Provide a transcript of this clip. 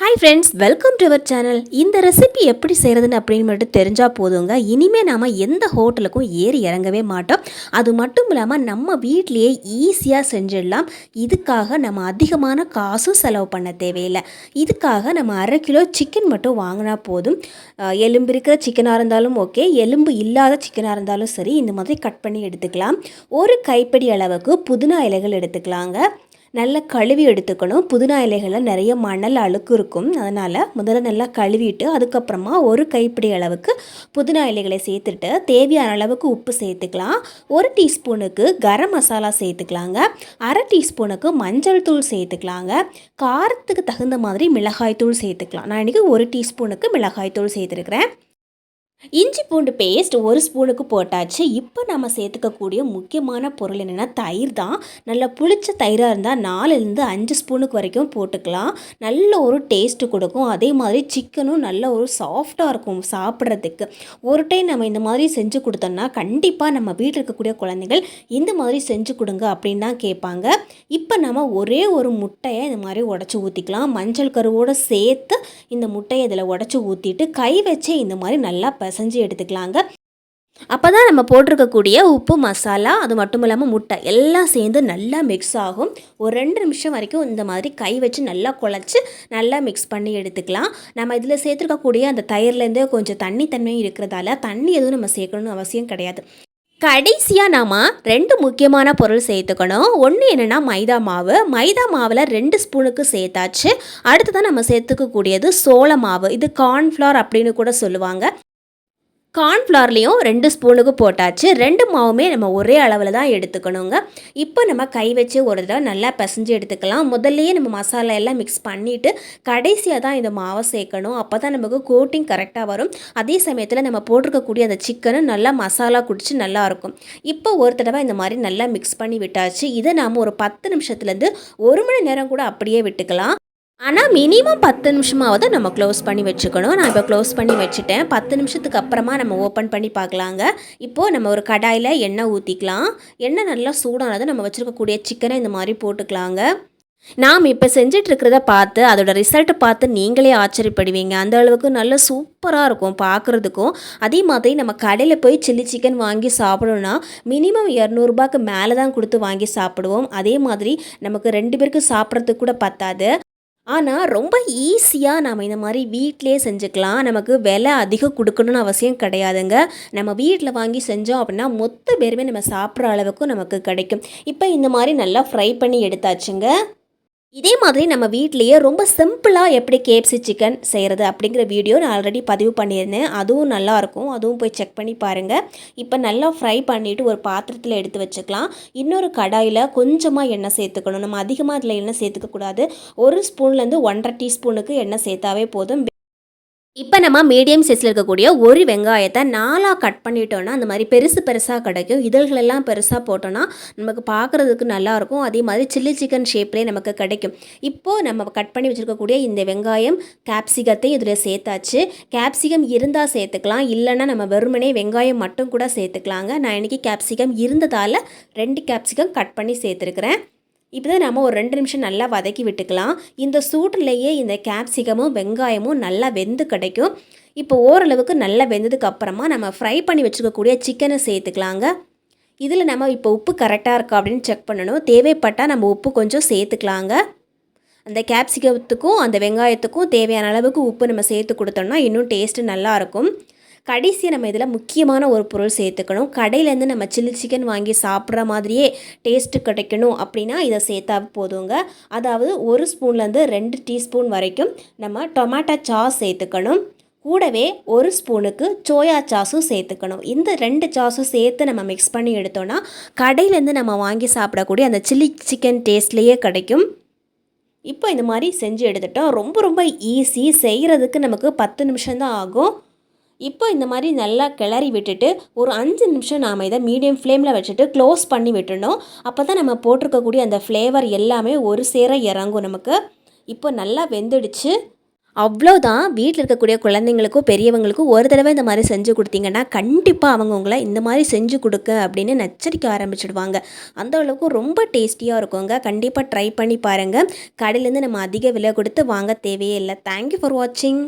Hi friends welcome to our channel இந்த recipe எப்படி செய்கிறதுன்னு அப்படின்னு மட்டும் தெரிஞ்சால் போதுங்க. இனிமேல் நாம் எந்த ஹோட்டலுக்கும் ஏறி இறங்கவே மாட்டோம். அது மட்டும் இல்லாமல் நம்ம வீட்லேயே ஈஸியாக செஞ்சிடலாம். இதுக்காக நம்ம அதிகமான காசும் செலவு பண்ண தேவையில்லை. இதுக்காக நம்ம அரை கிலோ சிக்கன் மட்டும் வாங்கினா போதும். எலும்பு இருக்கிற சிக்கனாக இருந்தாலும் ஓகே எலும்பு இல்லாத சிக்கனாக இருந்தாலும் சரி இந்த மாதிரி கட் பண்ணி எடுத்துக்கலாம். ஒரு கைப்பிடி அளவுக்கு புதினா இலைகள் எடுத்துக்கலாங்க. நல்லா கழுவி எடுத்துக்கணும். புதினா இலைகளில் நிறைய மணல் அழுக்கு இருக்கும். அதனால் முதல்ல நல்லா கழுவிட்டு அதுக்கப்புறமா ஒரு கைப்பிடி அளவுக்கு புதினா இலைகளை சேர்த்துட்டு தேவையான அளவுக்கு உப்பு சேர்த்துக்கலாம். ஒரு டீஸ்பூனுக்கு கரம் மசாலா சேர்த்துக்கலாங்க. அரை டீஸ்பூனுக்கு மஞ்சள் தூள் சேர்த்துக்கலாங்க. காரத்துக்கு தகுந்த மாதிரி மிளகாய் தூள் சேர்த்துக்கலாம். நான் இன்றைக்கி ஒரு டீஸ்பூனுக்கு மிளகாய் தூள் சேர்த்துருக்குறேன். இஞ்சி பூண்டு பேஸ்ட் ஒரு ஸ்பூனுக்கு போட்டாச்சு. இப்போ நம்ம சேர்த்துக்கக்கூடிய முக்கியமான பொருள் என்னென்னா தயிர் தான். நல்லா புளிச்ச தயிராக இருந்தால் நாலுலேருந்து அஞ்சு ஸ்பூனுக்கு வரைக்கும் போட்டுக்கலாம். நல்ல ஒரு டேஸ்ட்டு கொடுக்கும். அதே மாதிரி சிக்கனும் நல்ல ஒரு சாஃப்டாக இருக்கும் சாப்பிட்றதுக்கு. ஒரு டைம் நம்ம இந்த மாதிரி செஞ்சு கொடுத்தோம்னா கண்டிப்பாக நம்ம வீட்டில் இருக்கக்கூடிய குழந்தைகள் இந்த மாதிரி செஞ்சு கொடுங்க அப்படின்னு தான் கேட்பாங்க. இப்போ நம்ம ஒரே ஒரு முட்டையை இந்த மாதிரி உடச்சி ஊற்றிக்கலாம் மஞ்சள் கருவோடு சேர்த்து இந்த முட்டையை இதில் உடச்சி ஊற்றிட்டு கை வச்சே இந்த மாதிரி நல்லா பிசைஞ்சு எடுத்துக்கலாங்க. அப்போ தான் நம்ம போட்டிருக்கக்கூடிய உப்பு மசாலா அது மட்டும் இல்லாமல் முட்டை எல்லாம் சேர்ந்து நல்லா மிக்ஸ் ஆகும். ஒரு ரெண்டு நிமிஷம் வரைக்கும் இந்த மாதிரி கை வச்சு நல்லா குழச்சி நல்லா மிக்ஸ் பண்ணி எடுத்துக்கலாம். நம்ம இதில் சேர்த்துருக்கக்கூடிய அந்த தயிர்லேருந்தே கொஞ்சம் தண்ணி தன்மையும் இருக்கிறதால தண்ணி எதுவும் நம்ம சேர்க்கணும்னு அவசியம் கிடையாது. கடைசியாக நாம் ரெண்டு முக்கியமான பொருள் சேர்த்துக்கணும். ஒன்று என்னென்னா மைதா மாவு. மைதா மாவில் ரெண்டு ஸ்பூனுக்கு சேர்த்தாச்சு. அடுத்ததான் நம்ம சேர்த்துக்கக்கூடியது சோள மாவு. இது கார்ன்ஃப்ளவர் அப்படின்னு கூட சொல்லுவாங்க. கார்ன்ஃப்ளவர்லேயும் ரெண்டு ஸ்பூனுக்கு போட்டாச்சு. ரெண்டு மாவுமே நம்ம ஒரே அளவில் தான் எடுத்துக்கணுங்க. இப்போ நம்ம கை வச்சு ஒரு தடவை நல்லா பிசைஞ்சு எடுத்துக்கலாம். முதல்லையே நம்ம மசாலா எல்லாம் மிக்ஸ் பண்ணிவிட்டு கடைசியாக தான் இந்த மாவை சேர்க்கணும். அப்போ தான் நமக்கு கோட்டிங் கரெக்டாக வரும். அதே சமயத்தில் நம்ம போட்டிருக்கக்கூடிய அந்த சிக்கனும் நல்லா மசாலா குடிச்சு நல்லாயிருக்கும் இப்போ ஒரு தடவை இந்த மாதிரி நல்லா மிக்ஸ் பண்ணி விட்டாச்சு. இதை நாம் ஒரு பத்து நிமிஷத்துலேருந்து ஒரு மணி நேரம் கூட அப்படியே விட்டுக்கலாம். ஆனால் மினிமம் பத்து நிமிஷமாவது நம்ம க்ளோஸ் பண்ணி வச்சுக்கணும். நான் இப்போ க்ளோஸ் பண்ணி வச்சுட்டேன். பத்து நிமிஷத்துக்கு அப்புறமா நம்ம ஓப்பன் பண்ணி பார்க்கலாங்க. இப்போது நம்ம ஒரு கடாயில் எண்ணெய் ஊற்றிக்கலாம் எண்ணெய் நல்லா சூடானது நம்ம வச்சுருக்கக்கூடிய சிக்கனை இந்த மாதிரி போட்டுக்கலாங்க. நாம் இப்போ செஞ்சிட்ருக்கிறத பார்த்து அதோட ரிசல்ட்டை பார்த்து நீங்களே ஆச்சரியப்படுவீங்க. அந்த அளவுக்கு நல்ல சூப்பராக இருக்கும் பார்க்குறதுக்கும். அதே மாதிரி நம்ம கடையில் போய் சில்லி சிக்கன் வாங்கி சாப்பிடணும்னா மினிமம் இரநூறுபாக்கு மேலே தான் கொடுத்து வாங்கி சாப்பிடுவோம். அதே மாதிரி நமக்கு ரெண்டு பேருக்கு சாப்பிட்றதுக்கு கூட பத்தாது. ஆனால் ரொம்ப ஈஸியாக நம்ம இந்த மாதிரி வீட்டிலே செஞ்சுக்கலாம். நமக்கு விலை அதிகம் கொடுக்கணும்னு அவசியம் கிடையாதுங்க. நம்ம வீட்டில் வாங்கி செஞ்சோம் அப்படின்னா மொத்த பேருமே நம்ம சாப்பிட்ற அளவுக்கு நமக்கு கிடைக்கும். இப்போ இந்த மாதிரி நல்லா ஃப்ரை பண்ணி எடுத்தாச்சுங்க. இதே மாதிரி நம்ம வீட்லேயே ரொம்ப சிம்பிளாக எப்படி கேப்சி சிக்கன் செய்கிறது அப்படிங்கிற வீடியோ நான் ஆல்ரெடி பதிவு பண்ணியிருந்தேன். அதுவும் நல்லாயிருக்கும் அதுவும் போய் செக் பண்ணி பாருங்கள் இப்போ நல்லா ஃப்ரை பண்ணிவிட்டு ஒரு பாத்திரத்தில் எடுத்து வச்சுக்கலாம். இன்னொரு கடாயில் கொஞ்சமாக எண்ணெய் சேர்த்துக்கணும். நம்ம அதிகமாக அதில் எண்ணெய் சேர்த்துக்கக்கூடாது ஒரு ஸ்பூன்லேருந்து ஒன்றரை டீஸ்பூனுக்கு எண்ணெய் சேர்த்தாவே போதும். இப்போ நம்ம மீடியம் சைஸில் இருக்கக்கூடிய ஒரு வெங்காயத்தை நாலாக கட் பண்ணிட்டோன்னா அந்த மாதிரி பெருசு பெருசாக கிடைக்கும். இதழ்களெல்லாம் பெருசாக போட்டோன்னா நமக்கு பார்க்குறதுக்கு நல்லாயிருக்கும் அதே மாதிரி சில்லி சிக்கன் ஷேப்லேயே நமக்கு கிடைக்கும். இப்போது நம்ம கட் பண்ணி வச்சுருக்கக்கூடிய இந்த வெங்காயம் கேப்சிகத்தை இதில் சேர்த்தாச்சு. கேப்சிகம் இருந்தால் சேர்த்துக்கலாம். இல்லைன்னா நம்ம வெறுமனே வெங்காயம் மட்டும் கூட சேர்த்துக்கலாங்க. நான் இன்றைக்கி கேப்சிகம் இருந்ததால் ரெண்டு கேப்சிகம் கட் பண்ணி சேர்த்துருக்குறேன். இப்போ தான் நம்ம ஒரு ரெண்டு நிமிஷம் நல்லா வதக்கி விட்டுக்கலாம். இந்த சூட்டிலேயே இந்த கேப்சிகமும் வெங்காயமும் நல்லா வெந்து கிடைக்கும். இப்போ ஓரளவுக்கு நல்லா வெந்ததுக்கு அப்புறமா நம்ம ஃப்ரை பண்ணி வச்சுக்கக்கூடிய சிக்கனை சேர்த்துக்கலாங்க. இதில் நம்ம இப்போ உப்பு கரெக்டாக இருக்கா அப்படின்னு செக் பண்ணணும். தேவைப்பட்டால் நம்ம உப்பு கொஞ்சம் சேர்த்துக்கலாங்க. அந்த கேப்சிகத்துக்கும் அந்த வெங்காயத்துக்கும் தேவையான அளவுக்கு உப்பு நம்ம சேர்த்து கொடுத்தோம்னா இன்னும் டேஸ்ட்டு நல்லாயிருக்கும் கடைசி நம்ம இதில் முக்கியமான ஒரு பொருள் சேர்த்துக்கணும். கடையிலேருந்து நம்ம சில்லி சிக்கன் வாங்கி சாப்பிட்ற மாதிரியே டேஸ்ட்டு கிடைக்கணும் அப்படின்னா இதை சேர்த்தா போதுங்க. அதாவது ஒரு ஸ்பூன்லேருந்து ரெண்டு டீஸ்பூன் வரைக்கும் நம்ம டொமேட்டோ சாஸ் சேர்த்துக்கணும். கூடவே ஒரு ஸ்பூனுக்கு சோயா சாஸும் சேர்த்துக்கணும். இந்த ரெண்டு சாஸும் சேர்த்து நம்ம மிக்ஸ் பண்ணி எடுத்தோன்னா கடையிலேருந்து நம்ம வாங்கி சாப்பிடக்கூடிய அந்த சில்லி சிக்கன் டேஸ்ட்லேயே கிடைக்கும். இப்போ இந்த மாதிரி செஞ்சு எடுத்துட்டோம். ரொம்ப ரொம்ப ஈஸி செய்கிறதுக்கு நமக்கு பத்து நிமிஷம்தான் ஆகும். இப்போ இந்த மாதிரி நல்லா கிளறி விட்டுட்டு ஒரு அஞ்சு நிமிஷம் நாம் இதை மீடியம் ஃப்ளேமில் வச்சுட்டு க்ளோஸ் பண்ணி விட்டுணும் அப்போ தான் நம்ம போட்டிருக்கக்கூடிய அந்த ஃப்ளேவர் எல்லாமே ஒரு சேர இறங்கும் நமக்கு. இப்போ நல்லா வெந்துடுச்சு. அவ்வளோதான் வீட்டில் இருக்கக்கூடிய குழந்தைங்களுக்கும் பெரியவங்களுக்கும் ஒரு தடவை இந்த மாதிரி செஞ்சு கொடுத்தீங்கன்னா கண்டிப்பாக அவங்க உங்களை இந்த மாதிரி செஞ்சு கொடுக்க அப்படின்னு நச்சரிக்க ஆரம்பிச்சிடுவாங்க. அந்த அளவுக்கு ரொம்ப டேஸ்டியாக இருக்குங்க. கண்டிப்பாக ட்ரை பண்ணி பாருங்கள் கடையிலேருந்து நம்ம அதிக விலை கொடுத்து வாங்க தேவையே இல்லை. தேங்க்யூ ஃபார் வாட்சிங்